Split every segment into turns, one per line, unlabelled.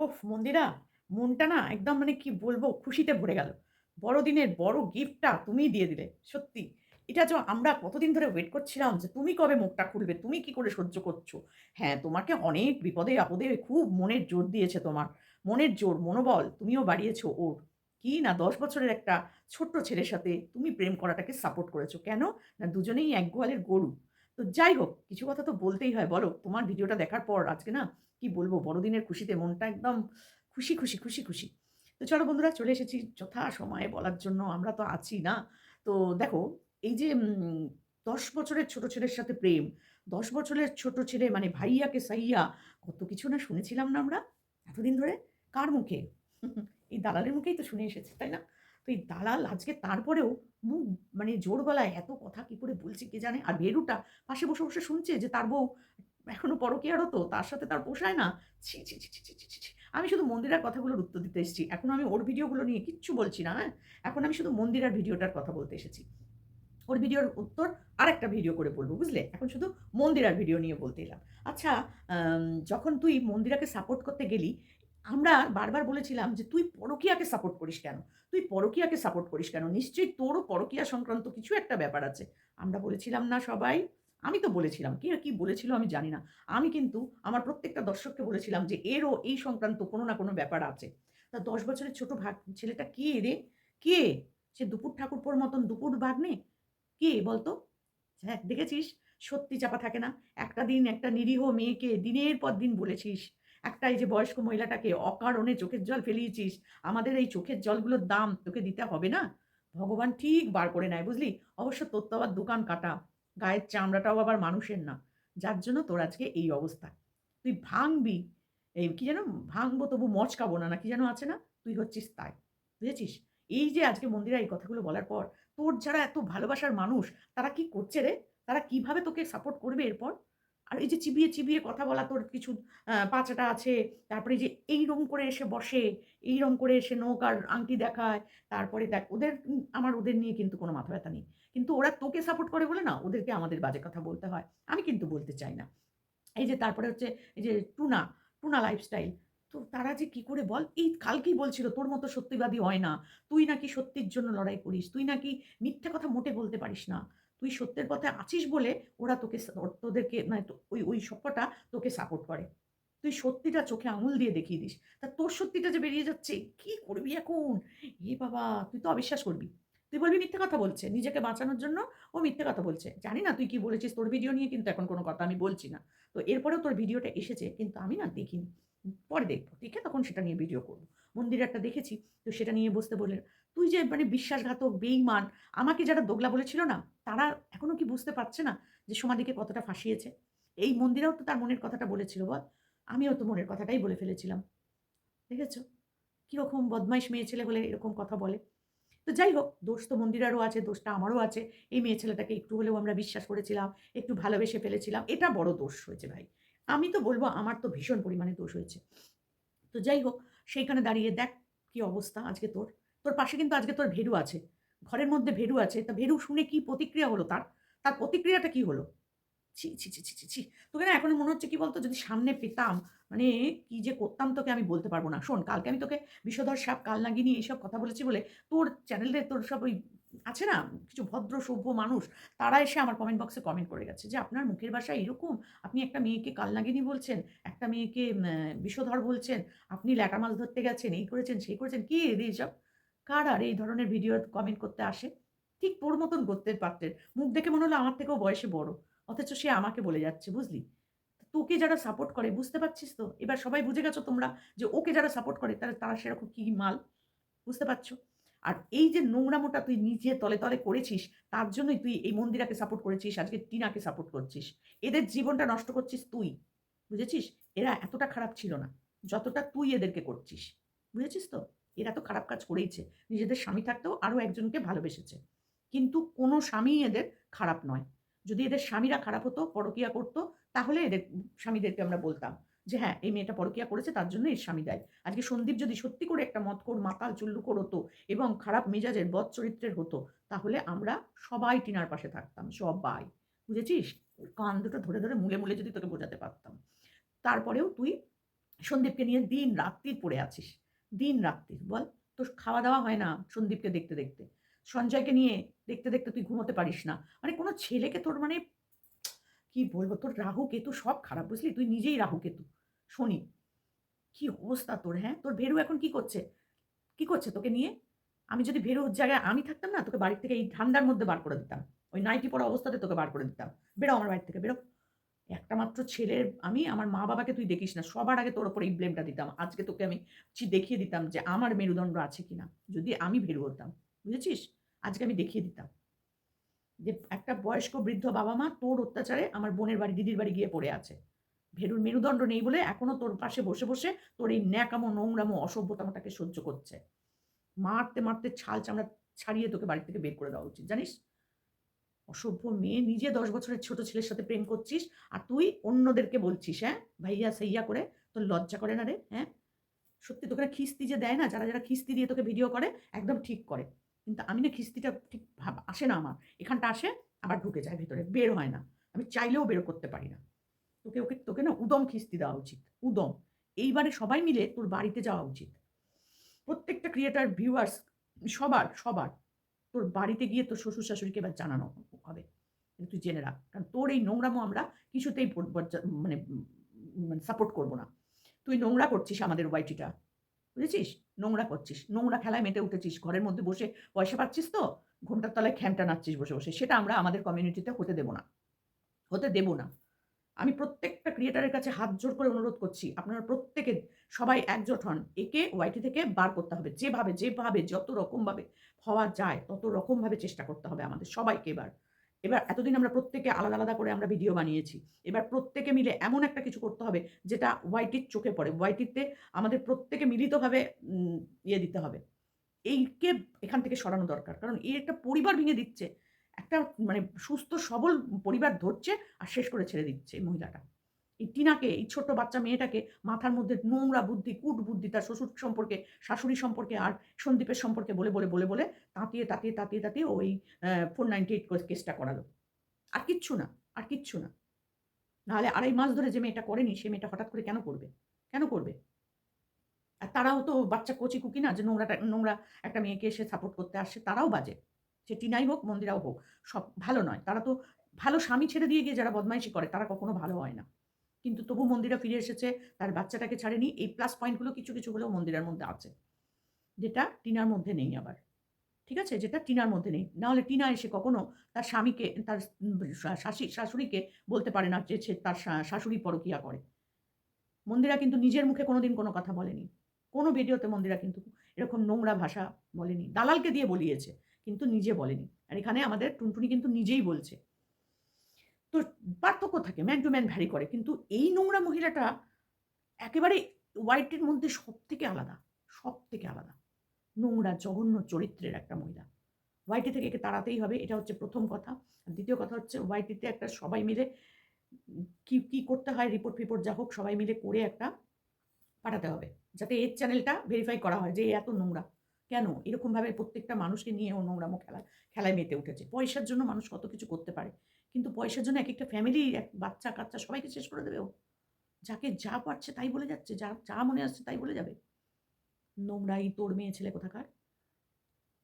ওফ! মন্দিরা, মনটা না একদম মানে কি বলব খুশিতে ভরে গেল। বড়দিনের বড় গিফটটা তুমিই দিয়ে দিলে। সত্যি। এটা যে আমরা কতদিন ধরে ওয়েট করছিলাম যে তুমি কবে মুখটা খুলবে, তুমি কি করে সহ্য করছ? হ্যাঁ, তোমাকে অনেক বিপদে আপদে খুব মনের জোর দিয়েছে তোমার। মনের জোর, মনোবল তুমিও বাড়িয়েছো ওর। কি না ১০ বছরের একটা ছোট্ট ছেলের সাথে তুমি প্রেম করাটাকে সাপোর্ট করেছ। কেন? না দুজনেই এক গোয়ালের গরু। তো যাই হোক, কিছু কথা তো বলতেই হয় বলো। তোমার ভিডিওটা দেখার পর আজকে না কি বলব বড়দিনের খুশিতে মনটা একদম খুশি, খুশি, খুশি, খুশি। তো চলো বন্ধুরা চলে এসেছি যথা সময়ে বলার জন্য আমরা তো আছি না? তো দেখো এই যে দশ বছরের ছোট ছেলের সাথে প্রেম, ১০ বছরের ছোট ছেলে মানে ভাইয়াকে সাইয়া কত কিছু না শুনেছিলাম না আমরা এতদিন ধরে? কার মুখে? এই দালালের মুখেই তো শুনে এসেছি, তাই না? তো এই দালাল আজকে তারপরেও মুখ মানে জোর গলায় এত কথা কি করে বলছে কে জানে? আর ভেরুটা পাশে বসে, বসে শুনছে যে তার বউ এখনও পরকীয়ারত, তার সাথে তার পোষায় না। ছি, ছি, ছি, ছি, ছি, ছি, ছি। আমি শুধু মন্দিরার কথাগুলোর উত্তর দিতে এসেছি। এখন আমি ওর ভিডিওগুলো নিয়ে কিচ্ছু বলছি না, হ্যাঁ? এখন আমি শুধু মন্দিরার ভিডিওটার কথা বলতে এসেছি। ওর ভিডিওর উত্তর আর একটা ভিডিও করে বলব বুঝলে? এখন শুধু মন্দিরার ভিডিও নিয়ে বলতে এলাম। আচ্ছা, যখন তুই মন্দিরাকে সাপোর্ট করতে গেলি, আমরা বারবার বলেছিলাম যে, "তুই পরকীয়াকে সাপোর্ট করিস কেন? তুই পরকীয়াকে সাপোর্ট করিস কেন? নিশ্চয়ই তোরও পরকীয়া সংক্রান্ত কিছু একটা ব্যাপার আছে।" আমরা বলেছিলাম না সবাই? আমি তো বলেছিলাম। কে কি বলেছিল আমি জানি না। আমি কিন্তু আমার প্রত্যেকটা দর্শককে বলেছিলাম যে, "এরও এই সংক্রান্ত কোনো না কোনো ব্যাপার আছে।" তা ১০ বছরের ছোট ভাগ ছেলেটা কে রে? কে? সে দুপুর ঠাকুরপোর মতন দুপুর ভাগ্নে? কে বলতো? হ্যাঁ, দেখেছিস? সত্যি চাপা থাকে না? একটা দিন একটা নিরীহ মেয়েকে দিনের পর দিন বলেছিস। একটা এই যে বয়স্ক মহিলাটাকে অকারণে চোখের জল ফেলিয়েছিস। আমাদের এই চোখের জলগুলোর দাম তোকে দিতে হবে না? ভগবান ঠিক বার করে নেয়, বুঝলি? অবশ্য তোর তো আবার দোকান কাটা। গায়ের চামড়াটাও আবার মানুষের না। যার জন্য তোর আজকে এই অবস্থা। তুই ভাঙবি। এই কি যেন? ভাঙবো তবু মচকাবো না, না কি যেন আছে না? তুই হচ্ছিস তাই। বুঝেছিস? এই যে আজকে মন্দিরা এই কথাগুলো বলার পর তোর যারা এত ভালোবাসার মানুষ তারা কি করছে রে? তারা কীভাবে তোকে সাপোর্ট করবে এরপর? আর এই যে চিবিয়ে, চিবিয়ে কথা বলা তোর কিছু পাঁচাটা আছে। তারপরে যে এই এইরকম করে এসে বসে, এইরকম করে এসে নখ আর আংটি দেখায়। তারপরে দেখ ওদের আমার ওদের নিয়ে কিন্তু কোনো মাথা ব্যাথা নেই। কিন্তু ওরা তোকে সাপোর্ট করে বলে না ওদেরকে আমাদের বাজে কথা বলতে হয়। আমি কিন্তু বলতে চাই না। এই যে তারপরে হচ্ছে এই যে টুনা, টুনা লাইফস্টাইল। তো তারা যে কি করে বল? এই কালকেই বলছিল তোর মতো সত্যিবাদী হয় না। তুই নাকি সত্যির জন্য লড়াই করিস। তুই নাকি মিথ্যা কথা মোটে বলতে পারিস না। তুই সত্যের পথে আছিস বলে ওরা তোকে তোদেরকে মানে ওই ওই সবকটা তোকে সাপোর্ট করে। তুই সত্যিটা চোখে আঙুল দিয়ে দেখিয়ে দিস। তা তোর সত্যিটা যে বেরিয়ে যাচ্ছে, কি করবি এখন? এ বাবা! তুই তো অবিশ্বাস করবি। তুই বলবি মিথ্যে কথা বলছে। নিজেকে বাঁচানোর জন্য ও মিথ্যে কথা বলছে। জানি না তুই কি বলেছিস, তোর ভিডিও নিয়ে কিন্তু এখন কোনো কথা আমি বলছি না। তো এরপরেও তোর ভিডিওটা এসেছে কিন্তু আমি না দেখিনি। পরে দেখব। দেখে তখন সেটা নিয়ে ভিডিও করব মন্দিরে একটা দেখেছি, তো সেটা নিয়ে বসতে বললেন। তুই যে মানে বিশ্বাসঘাতক, বেইমান, আমাকে যারা দোগলা বলেছিল না, তারা এখনও কি বুঝতে পারছে না যে সমাধিকে কতটা ফাঁসিয়েছে? এই মন্দিরাও তো তার মনের কথাটা বলেছিল বল? আমিও তো মনের কথাটাই বলে ফেলেছিলাম। দেখেছ? কীরকম বদমাইশ মেয়ে ছেলে হলে এরকম কথা বলে। তো যাই হোক, দোষ তো মন্দিরারও আছে, দোষটা আমারও আছে। এই মেয়ে ছেলেটাকে একটু হলেও আমরা বিশ্বাস করেছিলাম, একটু ভালোবেসে ফেলেছিলাম। এটা বড় দোষ হয়েছে ভাই। আমি তো বলব আমার তো ভীষণ পরিমাণে দোষ হয়েছে। তো যাই হোক, সেইখানে দাঁড়িয়ে দেখ কি অবস্থা আজকে তোর। তোর পাশে কিন্তু আজকে তোর ভেরু আছে। ঘরের মধ্যে ভেরু আছে। তা ভেরু শুনে কি প্রতিক্রিয়া হলো তার? তার প্রতিক্রিয়াটা কি হলো? ছি, ছি, ছি, ছি, ছি, ছি! তোকে না এখন মনে হচ্ছে কি বলতো যদি সামনে পেতাম, মানে কি যে করতাম তোকে আমি বলতে পারব না। শোন কালকে আমি তোকে বিষধর সাপ, কাল কালনাগিনী এইসব কথা বলেছি বলে তোর চ্যানেলে তোর সব ওই আছে না কিছু ভদ্র সভ্য মানুষ তারা এসে আমার কমেন্ট বক্সে কমেন্ট করে গেছে যে, "আপনার মুখের ভাষা এরকম? আপনি একটা মেয়েকে কালনাগিনী বলছেন, একটা মেয়েকে ম্যা বিষধর বলছেন, আপনি ল্যাটা মাছ ধরতে গেছেন, এই করেছেন, সেই করেছেন।" কি রে এসব? কারা আর এই ধরনের ভিডিও কমেন্ট করতে আসে? ঠিক তোর মতন গত্যের পাত্রের। মুখ দেখে মনে হলো আমার থেকেও বয়সে বড়। অথচ সে আমাকে বলে যাচ্ছে, বুঝলি? তোকে যারা সাপোর্ট করে বুঝতে পারছিস তো? এবার সবাই বুঝে গেছো তোমরা যে ওকে যারা সাপোর্ট করে তারা তারা সেরকম কি মাল। বুঝতে পারছ? আর এই যে নোংরামোটা তুই নিজে তলে, তলে করেছিস তার জন্যই তুই এই মন্দিরাকে সাপোর্ট করেছিস, আজকে টিনাকে সাপোর্ট করছিস। এদের জীবনটা নষ্ট করছিস তুই। বুঝেছিস? এরা এতটা খারাপ ছিল না। যতটা তুই এদেরকে করছিস। বুঝেছিস তো? এরা তো খারাপ কাজ করেইছে। নিজেদের স্বামী থাকতেও আরও একজনকে ভালোবেসেছে। কিন্তু কোনো স্বামীই এদের খারাপ নয়। যদি এদের স্বামীরা খারাপ হতো, পরকীয়া করত, তাহলে এদের স্বামীদেরকে আমরা বলতাম যে, "হ্যাঁ, এই মেয়েটা পরকীয়া করেছে তার জন্য এর স্বামী দায়ী।" আজকে সন্দীপ যদি সত্যি করে একটা মদখোর, মাতাল, চুল্লুখোর হতো এবং খারাপ মেজাজের, বদ চরিত্রের হতো, তাহলে আমরা সবাই টিনার পাশে থাকতাম। সবাই। বুঝেছিস? কান দুটো ধরে, ধরে মূলে, মূলে যদি তোকে বোঝাতে পারতাম। তারপরেও তুই সন্দীপকে নিয়ে দিন রাত্রির পড়ে আছিস দিন রাত্রির। বল? তোর খাওয়া দাওয়া হয় না সন্দীপকে দেখতে দেখতে। সঞ্জয়কে নিয়ে দেখতে দেখতে তুই ঘুমোতে পারিস না। মানে কোনো ছেলেকে তোর মানে কি বলব? তোর রাহু কেতু সব খারাপ, বুঝলি? তুই নিজেই রাহু কেতু। শনি, কি অবস্থা তোর হ্যাঁ? তোর ভেরু এখন কি করছে? কি করছে তোকে নিয়ে? আমি যদি ভেরুর জায়গায় আমি থাকতাম না, তোকে বাড়ির থেকে এই ঠান্ডার মধ্যে বার করে দিতাম। ওই নাইটি পরা অবস্থাতে তোকে বার করে দিতাম। বেরো আমার বাড়ি থেকে, বেরো। একটা মাত্র ছেলের আমি আমার মা বাবাকে তুই দেখিস না। সবার আগে তোর ওপর এই ব্লেমটা দিতাম। আজকে তোকে আমি দেখিয়ে দিতাম যে আমার মেরুদণ্ড আছে কিনা। যদি আমি ভেরু হতাম বুঝেছিস? আজকে আমি দেখিয়ে দিতাম। যে একটা বয়স্ক বৃদ্ধ বাবা মা তোর অত্যাচারে আমার বোনের বাড়ি, দিদির বাড়ি গিয়ে পড়ে আছে। ভেরুর মেরুদণ্ড নেই বলে এখনও তোর পাশে বসে বসে তোর এই ন্যাকামো, নোংরামো, অসভ্যতামোটাকে সহ্য করছে। মারতে মারতে ছাল চামড়া ছাড়িয়ে তোকে বাড়ি থেকে বের করে দেওয়া উচিত, জানিস? অসভ্য মেয়ে, নিজে দশ বছরের ছোট ছেলের সাথে প্রেম করছিস আর তুই অন্যদেরকে বলছিস হ্যাঁ? ভাইয়া সাইয়া করে তোর লজ্জা করে না রে হ্যাঁ? সত্যি তোকে খিস্তি যে দেয় না? যারা যারা খিস্তি দিয়ে তোকে ভিডিও করে, একদম ঠিক করে। কিন্তু আমি না খিস্তিটা ঠিক ভাব, আসে না আমার। এখানটা আসে, আবার ঢুকে যায় ভেতরে, বের হয় না। আমি চাইলেও বের করতে পারি না। তোকে, ওকে, তোকে না উদম খিস্তি দেওয়া উচিত, উদম। এইবারে সবাই মিলে তোর বাড়িতে যাওয়া উচিত। প্রত্যেকটা ক্রিয়েটার ভিউয়ার্স সবার সবার। তোর বাড়িতে গিয়ে তোর শ্বশুর শাশুড়িকে এবার জানানো হবে। তুই জেনে রাখ। কারণ তোর এই নোংরামো আমরা কিছুতেই মানে মানে সাপোর্ট করব না। তুই নোংরা করছিস আমাদের ওয়াইটিটা। বুঝেছিস? নোংরা করছিস। নোংরা খেলায় মেতে উঠেছিস। ঘরের মধ্যে বসে পয়সা পাচ্ছিস তো? ঘণ্টার তলায় খ্যামটা নাচছিস বসে বসে। সেটা আমরা আমাদের কমিউনিটিতে হতে দেবো না। হতে দেবো না। আমি প্রত্যেকটা ক্রিয়েটারের কাছে হাত জোর করে অনুরোধ করছি, আপনারা প্রত্যেকে সবাই একজোট হন। একে ওয়াইটি থেকে বার করতে হবে। যেভাবে যেভাবে, যত রকমভাবে হওয়া যায়, তত রকমভাবে চেষ্টা করতে হবে আমাদের সবাইকে এবার। এবার এতদিন আমরা প্রত্যেকে আলাদা আলাদা করে আমরা ভিডিও বানিয়েছি। এবার প্রত্যেকে মিলে এমন একটা কিছু করতে হবে, যেটা ওয়াইটির চোখে পড়ে। ওয়াইটিতে আমাদের প্রত্যেকে মিলিতভাবে ইয়ে দিতে হবে। এইকে এখান থেকে সরানো দরকার। কারণ এই একটা পরিবার ভেঙে দিচ্ছে। একটা মানে সুস্থ, সবল পরিবার ধরছে আর শেষ করে ছেড়ে দিচ্ছে এই মহিলাটা। এই টিনাকে, এই ছোট্ট বাচ্চা মেয়েটাকে মাথার মধ্যে নোংরা বুদ্ধি কুট বুদ্ধি তার শ্বশুর সম্পর্কে, শাশুড়ি সম্পর্কে আর সন্দীপের সম্পর্কে বলে বলে বলে বলে তাতিয়ে তাতিয়ে তাতিয়ে তাতিয়ে ওই ফোর নাইনটি এইট কেসটা করালো। আর কিচ্ছু না, আর কিচ্ছু না। নাহলে আড়াই মাস ধরে যে মেয়েটা করেনি, সে মেয়েটা হঠাৎ করে কেন করবে? কেন করবে? আর তারাও তো বাচ্চা কচি কুকি না যে নোংরাটা, নোংরা একটা মেয়েকে এসে সাপোর্ট করতে আসছে তারাও বাজে। সে টিনাই হোক মন্দিরাও হোক সব ভালো নয়। তারা তো ভালো স্বামী ছেড়ে দিয়ে গিয়ে যারা বদমাইশি করে তারা কখনো ভালো হয় না। কিন্তু তবু মন্দিরা ফিরে এসেছে তার বাচ্চাটাকে ছাড়েনি এই প্লাস পয়েন্টগুলো কিছু কিছু হলেও মন্দিরের মধ্যে আছে। যেটা টিনার মধ্যে নেই আবার। ঠিক আছে? যেটা টিনার মধ্যে নেই। নাহলে টিনা এসে কখনো তার স্বামীকে তার উম, শা- শাশি শাশুড়িকে বলতে পারে না যে সে তার শাশুড়ি পরকিয়া করে। মন্দিরা কিন্তু নিজের মুখে কোনোদিন কোনো কথা বলেনি। কোনো ভিডিওতে মন্দিরা কিন্তু এরকম নোংরা ভাষা বলেনি। দালালকে দিয়ে বলিয়েছে কিন্তু নিজে বলেনি। আর এখানে আমাদের টুনটুনি কিন্তু নিজেই বলছে। তো পার্থক্য থাকে ম্যান টু ম্যান ভ্যারি করে। কিন্তু এই নোংরা মহিলাটা একেবারে হোয়াইটের মধ্যে সব থেকে আলাদা সব থেকে আলাদা। নোংরা, জঘন্য চরিত্রের একটা মহিলা। ওয়াইটি থেকে একে তাড়াতেই হবে, এটা হচ্ছে প্রথম কথা। দ্বিতীয় কথা হচ্ছে ওয়াইটিতে একটা সবাই মিলে কি কি করতে হয় রিপোর্ট ফিপোর্ট যা হোক, সবাই মিলে করে একটা পাঠাতে হবে। যাতে এর চ্যানেলটা ভেরিফাই করা হয় যে এত নোংরা। কেন? এরকমভাবে প্রত্যেকটা মানুষকে নিয়ে ও নোংরামো খেলা, খেলায় মেতে উঠেছে। পয়সার জন্য মানুষ কত কিছু করতে পারে। কিন্তু পয়সার জন্য এক একটা ফ্যামিলি এক বাচ্চা, কাচ্চা সবাইকে শেষ করে দেবে ও। যাকে যা পারছে তাই বলে যাচ্ছে, যা যা মনে আসছে তাই বলে যাবে। নোংরাই, তোর মেয়ে, ছেলে কোথাকার?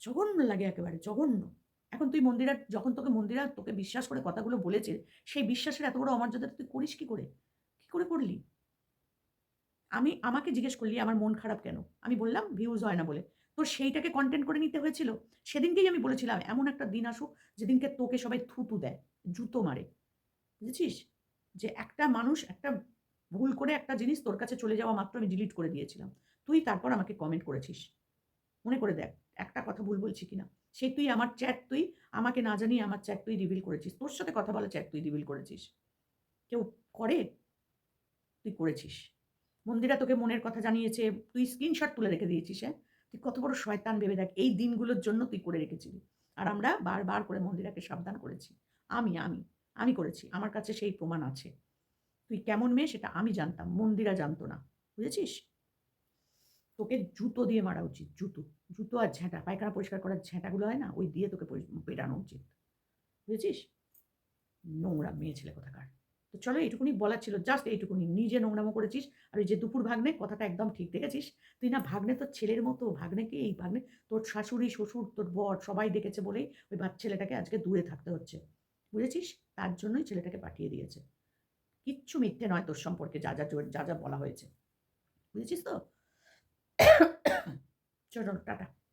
জঘন্য লাগে একেবারে, জঘন্য। এখন তুই মন্দিরা, যখন তোকে মন্দিরা তোকে বিশ্বাস করে কথাগুলো বলেছে, সেই বিশ্বাসের এত বড় অমর্যাদা তুই করিস কি করে? কি করে করলি? আমি, আমাকে জিজ্ঞেস করলি, আমার মন খারাপ কেন? আমি বললাম ভিউজ হয় না বলে। তো সেইটাকে কন্টেন্ট করে নিতে হয়েছিল? সেদিনকেই আমি বলেছিলাম, এমন একটা দিন আসুক যেদিনকে তোকে সবাই থুতু দেয়, জুতো মারে। বুঝেছিস? যে একটা মানুষ একটা ভুল করে একটা জিনিস তোর কাছে চলে যাওয়া মাত্র আমি ডিলিট করে দিয়েছিলাম। তুই তারপর আমাকে কমেন্ট করেছিস। মনে করে দেখ, একটা কথা ভুল বলছি কিনা? সেই তুই আমার চ্যাট তুই আমাকে না জানিয়ে আমার চ্যাট তুই রিভিল করেছিস। তোর সাথে কথা বলা চ্যাট তুই রিভিল করেছিস। কেউ করে? তুই করেছিস। মন্দিরা তোকে মনের কথা জানিয়েছে, তুই স্ক্রিনশট তুলে রেখে দিয়েছিস হ্যাঁ? তুই কত বড় শয়তান ভেবে দেখ, এই দিনগুলোর জন্য তুই করে রেখেছিলি। আর আমরা বারবার করে মন্দিরাকে সাবধান করেছি। আমি আমি আমি করেছি। আমার কাছে সেই প্রমাণ আছে। তুই কেমন মেয়ে সেটা আমি জানতাম, মন্দিরা জানতো না। বুঝেছিস? তোকে জুতো দিয়ে মারা উচিত, জুতো। জুতো আর ঝ্যাঁটা পায়খানা পরিষ্কার করার ঝ্যাঁটাগুলো হয় না? ওই দিয়ে তোকে পরি- পেটানো উচিত। বুঝেছিস? নোংরা মেয়ে ছেলে কোথাকার। চলো এইটুকুনি বলার ছিল জাস্ট এইটুকুনি। নিজে নোংরামো করেছিস আর ওই যে দুপুর ভাগ্নে, কথাটা একদম ঠিক দেখেছিস? তুই না ভাগ্নে তোর ছেলের মতো ভাগ্নেকে এই ভাগ্নে তোর শাশুড়ি, শ্বশুর, তোর বর সবাই দেখেছে বলেই ওই বাচ্চা ছেলেটাকে আজকে দূরে থাকতে হচ্ছে। বুঝেছিস? তার জন্যই ছেলেটাকে পাঠিয়ে দিয়েছে। কিচ্ছু মিথ্যে নয় তোর সম্পর্কে, যা যা যা যা বলা হয়েছে। বুঝেছিস তো? চলো, টাটা।